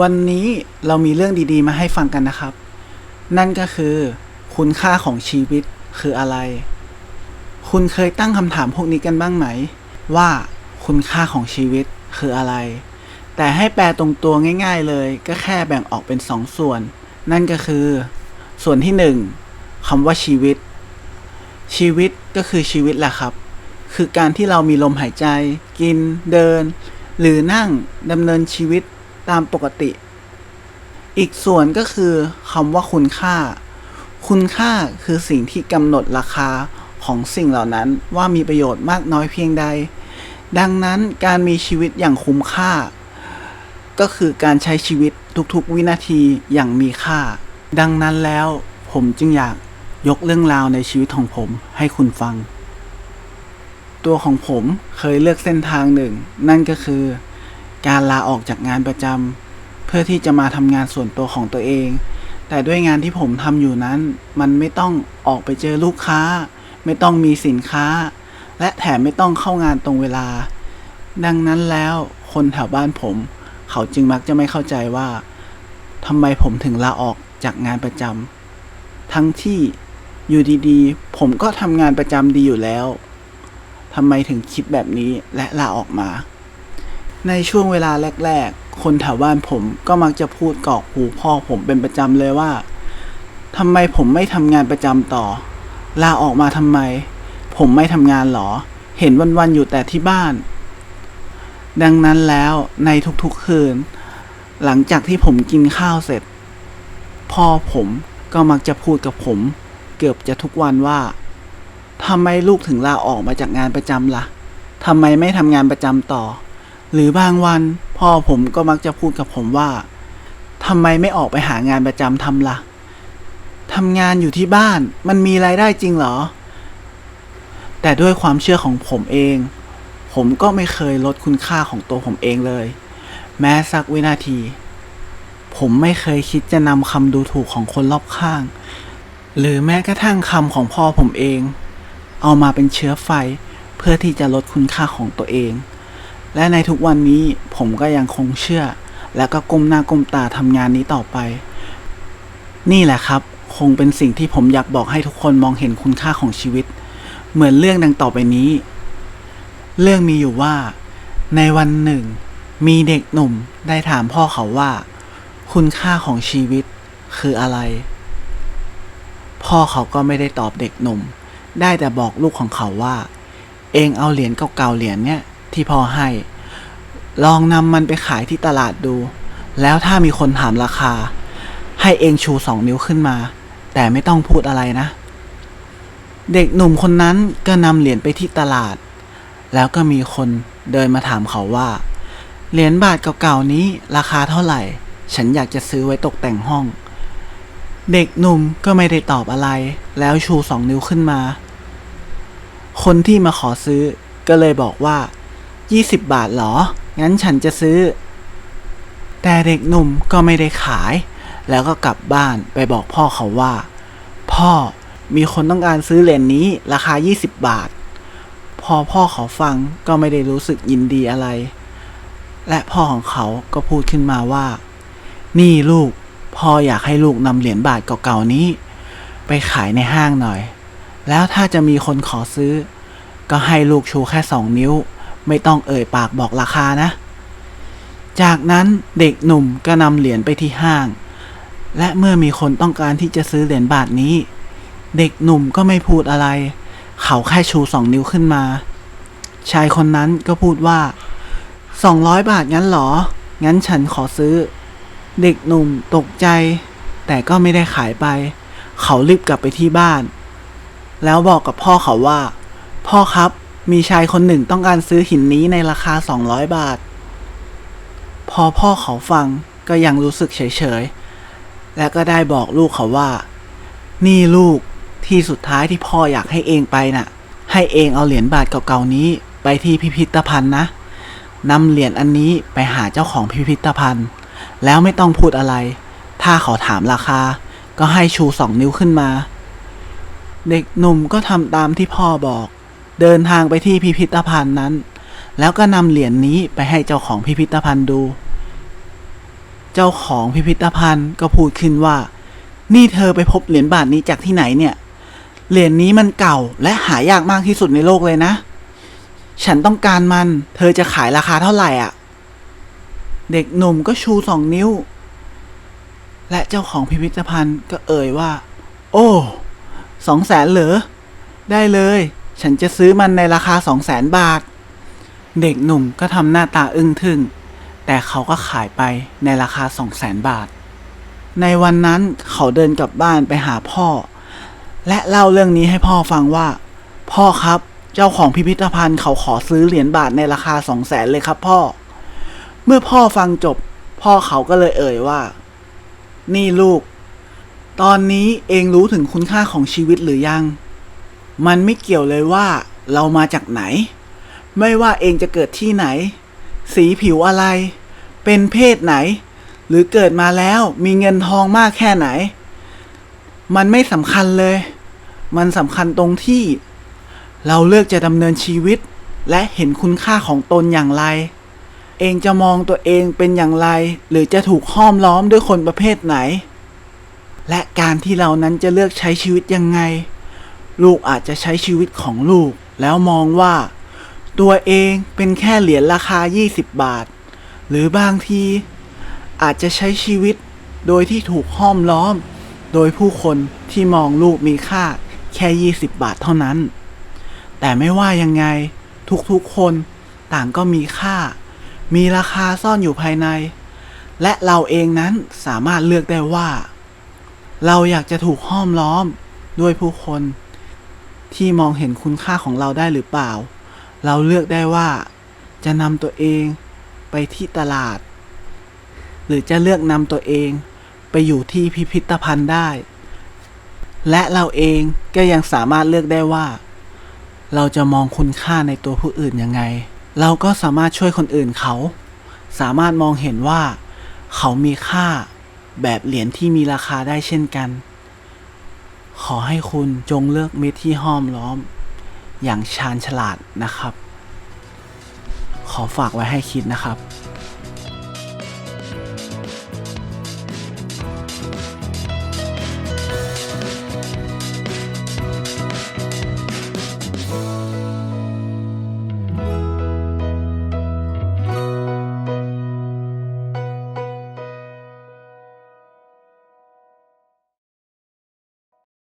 วันนี้เรามีเรื่องดีๆ มาให้ฟังกันนะครับ นั่นก็คือ คุณค่าของชีวิตคืออะไร คุณเคยตั้งคำถามพวกนี้กันบ้างไหม ว่าคุณค่าของชีวิตคืออะไร แต่ให้แปลตรงตัวง่าย ๆ เลยก็แค่แบ่งออกเป็นสองส่วน นั่นก็คือ ส่วนที่หนึ่งคำว่าชีวิต ชีวิตก็คือชีวิตแหละครับ คือการที่เรามีลมหายใจ กิน เดิน หรือนั่งดำเนินชีวิต ตามปกติ อีกส่วนก็คือคำว่าคุณค่า คุณค่าคือสิ่งที่กำหนดราคาของสิ่งเหล่านั้นว่ามีประโยชน์มากน้อยเพียงใด ดังนั้นการมีชีวิตอย่างคุ้มค่า ก็คือการใช้ชีวิตทุกๆ วินาทีอย่างมีค่า ดังนั้นแล้วผมจึงอยากยกเรื่องราวในชีวิตของผมให้คุณฟัง ตัวของผมเคยเลือกเส้นทางหนึ่ง นั่นก็คือ การลาออกจากงานประจำเพื่อที่จะมาทำงานส่วนตัวของตัวเอง แต่ด้วยงานที่ผมทำอยู่นั้น มันไม่ต้องออกไปเจอลูกค้า ไม่ต้องมีสินค้า และแถมไม่ต้องเข้างานตรงเวลา ดังนั้นแล้วคนแถวบ้านผม เขาจึงมักจะไม่เข้าใจว่าทำไมผมถึงลาออกจากงานประจำทั้งที่อยู่ดีๆ ผมก็ทำงานประจำดีอยู่แล้วทำไมถึงคิดแบบนี้และลาออกมา ในช่วงเวลาแรก ๆ คนแถวบ้านผมก็มักจะพูดกรอกหูพ่อผมเป็นประจำเลยว่าทำไมผมไม่ทำงานประจำต่อ ลาออกมาทำไม ผมไม่ทำงานหรอ เห็นวันๆอยู่แต่ที่บ้าน ดังนั้นแล้วในทุกๆคืน หลังจากที่ผมกินข้าวเสร็จ พ่อผมก็มักจะพูดกับผม เกือบจะทุกวันว่าทำไมลูกถึงลาออกมาจากงานประจำละ่ะทำไมไม่ทำงานประจำต่อ หรือบางวันพ่อผมก็มักจะพูดกับผมว่าทำไมไม่ออกไปหางานประจำทำละ่ะทำงานอยู่ที่บ้านมันมีรายได้จริงเหรอ แต่ด้วยความเชื่อของผมเอง ผมก็ไม่เคยลดคุณค่าของตัวผมเองเลย แม้สักวินาที ผมไม่เคยคิดจะนำคำดูถูกของคนรอบข้าง หรือแม้กระทั่งคำของพ่อผมเอง เอามาเป็นเชื้อไฟเพื่อที่จะลดคุณค่าของตัวเอง และในทุกวันนี้ผมก็ยังคงเชื่อ และก็ก้มหน้าก้มตาทำงานนี้ต่อไป นี่แหละครับ คงเป็นสิ่งที่ผมอยากบอกให้ทุกคนมองเห็นคุณค่าของชีวิต เหมือนเรื่องดังต่อไปนี้ เรื่องมีอยู่ว่า ในวันหนึ่ง มีเด็กหนุ่มได้ถามพ่อเขาว่า คุณค่าของชีวิตคืออะไร พ่อเขาก็ไม่ได้ตอบเด็กหนุ่ม ได้แต่บอกลูกของเขาว่า เองเอาเหรียญเก่าๆเหรียญเนี่ย ที่พ่อให้ ลองนำมันไปขายที่ตลาดดู แล้วถ้ามีคนถามราคา ให้เองชูสองนิ้วขึ้นมา แต่ไม่ต้องพูดอะไรนะ เด็กหนุ่มคนนั้นก็นำเหรียญไปที่ตลาด แล้วก็มีคนเดินมาถามเขาว่า เหรียญบาทเก่าๆนี้ราคาเท่าไหร่ ฉันอยากจะซื้อไว้ตกแต่งห้อง เด็กหนุ่มก็ไม่ได้ตอบอะไร แล้วชูสองนิ้วขึ้นมาคนที่มาขอซื้อก็เลยบอกว่า 20 บาทเหรอ งั้นฉันจะซื้อ แต่เด็กหนุ่มก็ไม่ได้ขาย แล้วก็กลับบ้านไปบอกพ่อเขาว่า พ่อมีคนต้องการซื้อเหรียญนนี้ราคา 20 บาท พอพ่อเขาฟังก็ไม่ได้รู้สึกยินดีอะไร และพ่อของเขาก็พูดขึ้นมาว่า นี่ลูก พ่ออยากให้ลูกนำเหรียญบาทเก่าๆนี้ ไปขายในห้างหน่อย แล้วถ้าจะมีคนขอซื้อ ก็ให้ลูกชูแค่สองนิ้ว ไม่ต้องเอ่ยปากบอกราคานะ จากนั้นเด็กหนุ่มก็นำเหรียญไปที่ห้าง และเมื่อมีคนต้องการที่จะซื้อเหรียญบาทนี้ เด็กหนุ่มก็ไม่พูดอะไร เขาแค่ชูสองนิ้วขึ้นมา ชายคนนั้นก็พูดว่าสองร้อยบาทงั้นหรอ งั้นฉันขอซื้อ เด็กหนุ่มตกใจ แต่ก็ไม่ได้ขายไป เขารีบกลับไปที่บ้าน แล้วบอกกับพ่อเขาว่า พ่อครับ มีชายคนหนึ่งต้องการซื้อหินนี้ในราคา 200 บาท พอพ่อเขาฟังก็ยังรู้สึกเฉยๆ และก็ได้บอกลูกเขาว่า นี่ลูกที่สุดท้ายที่พ่ออยากให้เองไปน่ะ ให้เองเอาเหรียญบาทเก่าๆนี้ไปที่พิพิธภัณฑ์นะนำเหรียญอันนี้ไปหาเจ้าของพิพิธภัณฑ์ แล้วไม่ต้องพูดอะไร ถ้าเขาถามราคา ก็ให้ชูสองนิ้วขึ้นมา เด็กหนุ่มก็ทำตามที่พ่อบอก เดินทางไปที่พิพิธภัณฑ์นั้น แล้วก็นำเหรียญนี้ไปให้เจ้าของพิพิธภัณฑ์ดู เจ้าของพิพิธภัณฑ์ก็พูดขึ้นว่า นี่เธอไปพบเหรียญบาทนี้จากที่ไหนเนี่ย เหรียญนี้มันเก่าและหายากมากที่สุดในโลกเลยนะ ฉันต้องการมัน เธอจะขายราคาเท่าไหร่อะ เด็กหนุ่มก็ชูสองนิ้ว และเจ้าของพิพิธภัณฑ์ก็เอ่ยว่า โอ้สองแสนเหรอ ได้เลย ฉันจะซื้อมันในราคาสองแสนบาท เด็กหนุ่มก็ทำหน้าตาอึ้งทึ่ง แต่เขาก็ขายไปในราคาสองแสนบาท ในวันนั้นเขาเดินกลับบ้านไปหาพ่อ และเล่าเรื่องนี้ให้พ่อฟังว่า พ่อครับเจ้าของพิพิธภัณฑ์เขาขอซื้อเหรียญบาทในราคาสองแสนเลยครับพ่อ เมื่อพ่อฟังจบ พ่อเขาก็เลยเอ่ยว่า นี่ลูก ตอนนี้เองรู้ถึงคุณค่าของชีวิตหรือยัง มันไม่เกี่ยวเลยว่าเรามาจากไหน ไม่ว่าเองจะเกิดที่ไหน สีผิวอะไร เป็นเพศไหน หรือเกิดมาแล้วมีเงินทองมากแค่ไหน มันไม่สำคัญเลย มันสำคัญตรงที่ เราเลือกจะดำเนินชีวิต และเห็นคุณค่าของตนอย่างไร เองจะมองตัวเองเป็นอย่างไร หรือจะถูกห้อมล้อมด้วยคนประเภทไหน และการที่เรานั้นจะเลือกใช้ชีวิตยังไง ลูกอาจจะใช้ชีวิตของลูก แล้วมองว่า ตัวเองเป็นแค่เหรียญราคา 20 บาท หรือบางที อาจจะใช้ชีวิตโดยที่ถูกห้อมล้อม โดยผู้คนที่มองลูกมีค่าแค่ 20 บาทเท่านั้น แต่ไม่ว่ายังไงทุกๆคนต่างก็มีค่า มีราคาซ่อนอยู่ภายใน และเราเองนั้นสามารถเลือกได้ว่า เราอยากจะถูกห้อมล้อมด้วยผู้คน ที่มองเห็นคุณค่าของเราได้หรือเปล่า เราเลือกได้ว่า จะนำตัวเองไปที่ตลาด หรือจะเลือกนำตัวเองไปอยู่ที่พิพิธภัณฑ์ได้ และเราเองก็ยังสามารถเลือกได้ว่า เราจะมองคุณค่าในตัวผู้อื่นยังไง เราก็สามารถช่วยคนอื่นเขา สามารถมองเห็นว่า เขามีค่าแบบเหรียญที่มีราคาได้เช่นกัน ขอให้คุณจงเลือกมิตรที่ห้อมล้อม อย่างชาญฉลาดนะครับ ขอฝากไว้ให้คิดนะครับ